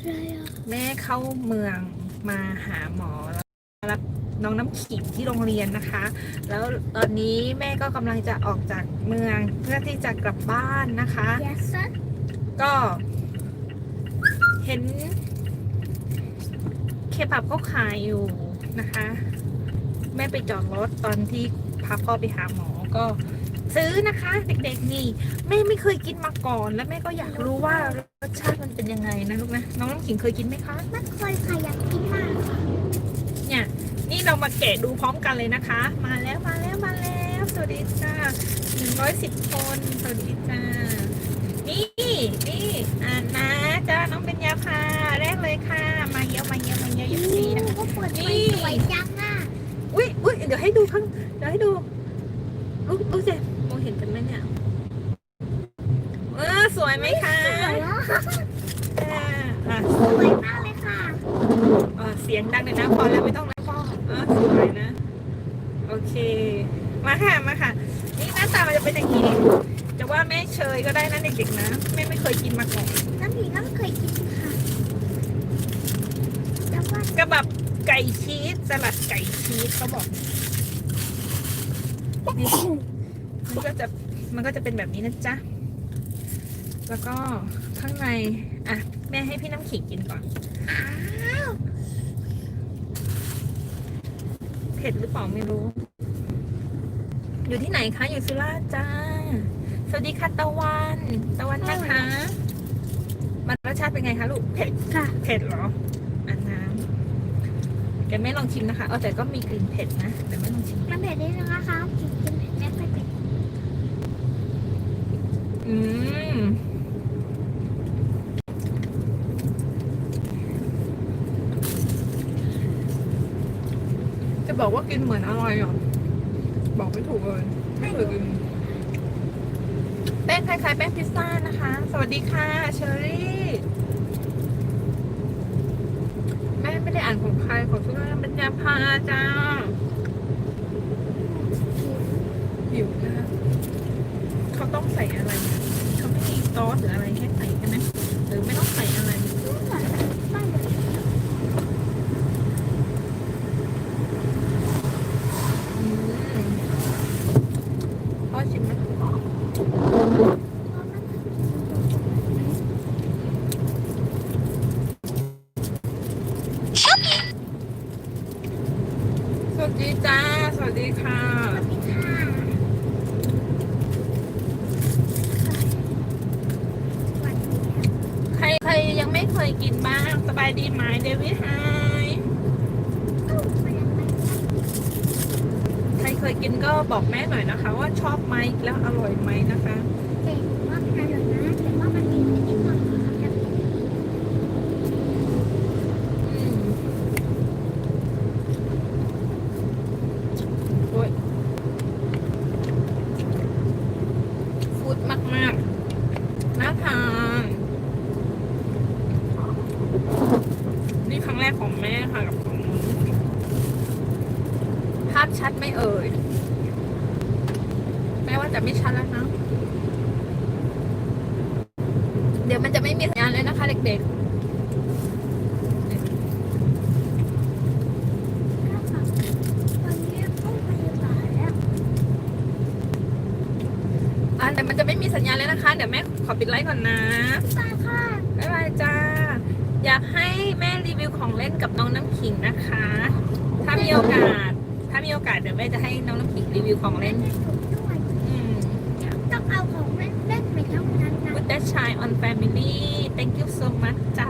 อะไรอะแม่เข้าเมืองมาหาหมอแล้วรับน้องน้ำขิงที่โรงเรียนนะคะ แล้วตอนนี้แม่ก็กำลังจะออกจากเมืองเพื่อที่จะกลับบ้านนะคะยาซัดก็เห็นเคบับเขาขายอยู่นะคะ แม่ไปจอดรถตอนที่พาพ่อไปหาหมอก็ ซื้อนะคะเด็กๆนี่แม่ไม่เคยกินมาก่อน และแม่ก็อยากรู้ว่ารสชาติมันเป็นยังไงนะลูกนะน้องน้ำขิงเคยกินไหมคะไม่เคยค่ะอยากกินมากค่ะเนี่ยนี่เรามาแกะดูพร้อมกันเลยนะคะ มาแล้วมาแล้วมาแล้วสวัสดีจ้าหนึ่งร้อยสิบคนสวัสดีจ้านี่นี่อ่านนะจ้าน้องเป็นยาพาแรกเลยค่ะ มาเยอะมาเยอะมาเยอะเยอะดีนะก็เปิดไฟสวยจังอะอุ้ยอุ้ยเดี๋ยวให้ดูข้างเดี๋ยวให้ดูลูกลูก เจมองเห็นกันไหมเนี่ยเออสวยไหมคะสวยแล้วอ่าอะสวยมากเลยค่ะอะเสียงดังเลยนะพอแล้วไม่ต้องนะพ่ออะสวยนะ โอเค มาค่ะมาค่ะ นี่หน้าตามันจะเป็นอย่างนี้จะว่าแม่เชยก็ได้นะเด็กๆนะแม่ไม่เคยกินมาก่อนน้ำผีก็ไม่เคยกินค่ะแต่ว่ากระบับไก่ชีสสลัดไก่ชีสเขาบอกนี่ มันก็จะมันก็จะเป็นแบบนี้นะจ๊ะ แล้วก็ข้างใน อะ แม่ให้พี่น้ำขิงกินก่อนอ้าวเผ็ดหรือเปล่าไม่รู้ อยู่ที่ไหนคะ อยู่สุราษฎร์จ้า สวัสดีค่ะตะวัน ตะวันนะคะ มันรสชาติเป็นไงคะลูก เผ็ดค่ะ เผ็ดเหรออันน้ำแกไม่ลองชิมนะคะ เออแต่ก็มีกลิ่นเผ็ดนะ แต่ไม่ลองชิม มันเผ็ดนิดนึงนะคะกินกินเผ็ดไม่ค่อยเผ็ด อืม จะ บอกว่ากินเหมือนอร่อยเหรอบอกไม่ถูกเลยไม่เคยกินแป้งคล้ายๆแป้งพิซซ่านะคะ สวัสดีค่ะเชอรี่ แม่ไม่ได้อ่านของใครของสุราษฎร์เป็นยาพาจ้าหิวนะคะเขาต้องใส่อะไรเขาไม่มีซอสหรืออะไรแค่ใส่ใช่ไหมหรือไม่ต้องใส่อะไร ไม่เหมือน อืมพ่อชิมไหมสวัส ดีจ้าสวัสดีค่ะค่ะสวัสดีค่ะ ใครใครยังไม่เคยกินบ้าง สบายดีไหมเดวิดไฮเอ้ามันยังไม่ใครเคยกินก็บอกแม่หน่อยนะคะ ว่าชอบไหมแล้วอร่อยไหมนะคะ เก่งว่ามันอร่อยนะแต่ว่ามันมีนิดหน่อยค่ะแต่ อืมโอ้ยฟูดมากมากๆน่าทานนี่ครั้งแรก ของแม่ค่ะกับของนุ้นภาพชัดไหม่เอ่ย แม่ว่าจะไม่ชัดแล้วนะ เดี๋ยวมันจะไม่มีสัญญาณเลยนะคะเด็กๆวันนี้ต้องไปหลายแล้วอะแต่มันจะไม่มีสัญญาณแล้วนะคะ เดี๋ยวแม่ขอปิดไลฟ์ก่อนนะตายค่ะ บ๊ายบายจ้า อยากให้แม่รีวิวของเล่นกับน้องน้ำขิงนะคะ ถ้ามีโอกาส ถ้ามีโอกาสเดี๋ยวแม่จะให้น้องน้ำขิงรีวิวของเล่นให้ถูกด้วยอืม ต้องเอาของเล่นเล่นไปเท่านั้นนะ Put that shine on family thank you so much จ้าบ๊ายบาย